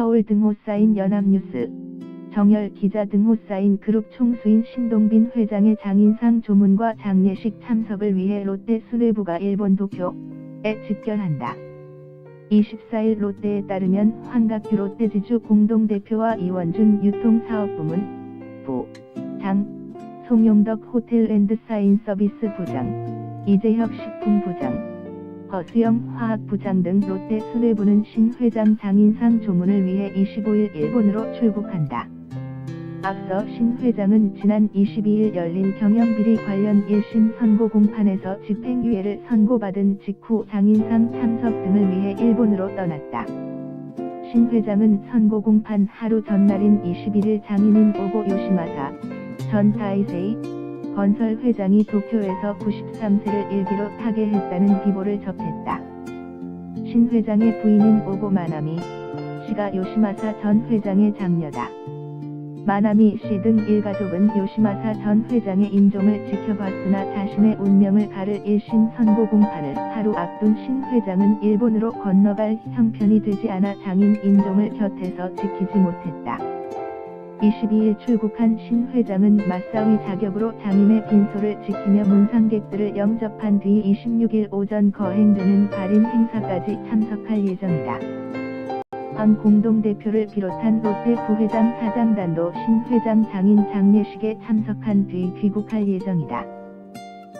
서울 등호 사인 연합뉴스 정열 기자 등호 사인 그룹 총수인 신동빈 회장의 장인상 조문과 장례식 참석을 위해 롯데 수뇌부가 일본 도쿄에 집결한다. 24일 롯데에 따르면 황각규 롯데지주 공동대표와 이원준 유통사업부문 부, 장, 송용덕 호텔랜드 사인 서비스 부장, 이재혁 식품부장, 허수영 화학 부장 등 롯데 수뇌부는 신 회장 장인상 조문을 위해 25일 일본으로 출국한다. 앞서 신 회장은 지난 22일 열린 경영비리 관련 1심 선고 공판에서 집행유예를 선고받은 직후 장인상 참석 등을 위해 일본으로 떠났다. 신 회장은 선고 공판 하루 전날인 21일 장인인 오고 요시마사 전 다이세이 건설 회장이 도쿄에서 93세를 일기로 타계했다는 비보를 접했다. 신 회장의 부인인 오고 마나미 씨가 요시마사 전 회장의 장녀다. 마나미 씨 등 일가족은 요시마사 전 회장의 임종을 지켜봤으나 자신의 운명을 가를 1심 선고 공판을 하루 앞둔 신 회장은 일본으로 건너갈 형편이 되지 않아 장인 임종을 곁에서 지키지 못했다. 22일 출국한 신 회장은 맞사위 자격으로 장인의 빈소를 지키며 문상객들을 영접한 뒤 26일 오전 거행되는 발인 행사까지 참석할 예정이다. 현 공동대표를 비롯한 롯데 부회장 사장단도 신 회장 장인 장례식에 참석한 뒤 귀국할 예정이다.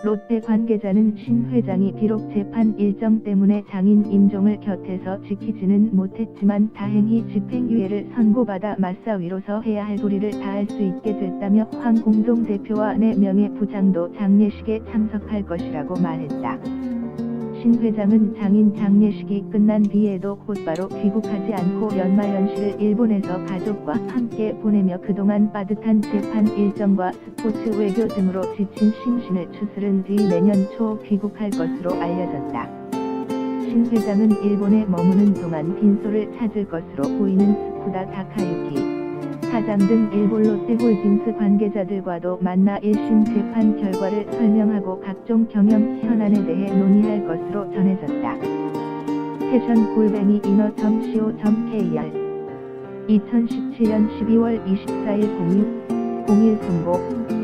롯데 관계자는 신 회장이 비록 재판 일정 때문에 장인 임종을 곁에서 지키지는 못했지만 다행히 집행유예를 선고받아 맞사위로서 해야 할 도리를 다할 수 있게 됐다며 황 공동 대표와 4명의 부장도 장례식에 참석할 것이라고 말했다. 신 회장은 장인 장례식이 끝난 뒤에도 곧바로 귀국하지 않고 연말연시를 일본에서 가족과 함께 보내며 그동안 빠듯한 재판 일정과 스포츠 외교 등으로 지친 심신을 추스른 뒤 내년 초 귀국할 것으로 알려졌다. 신 회장은 일본에 머무는 동안 빈소를 찾을 것으로 보이는 스쿠다 다카유키 사장 등 일본 롯데홀딩스 관계자들과도 만나 1심 재판 결과를 설명하고 각종 경영 현안에 대해 논의할 것으로 전해졌다. 패션 골뱅이 이너.co.kr 2017년 12월 24일 공유 01 공고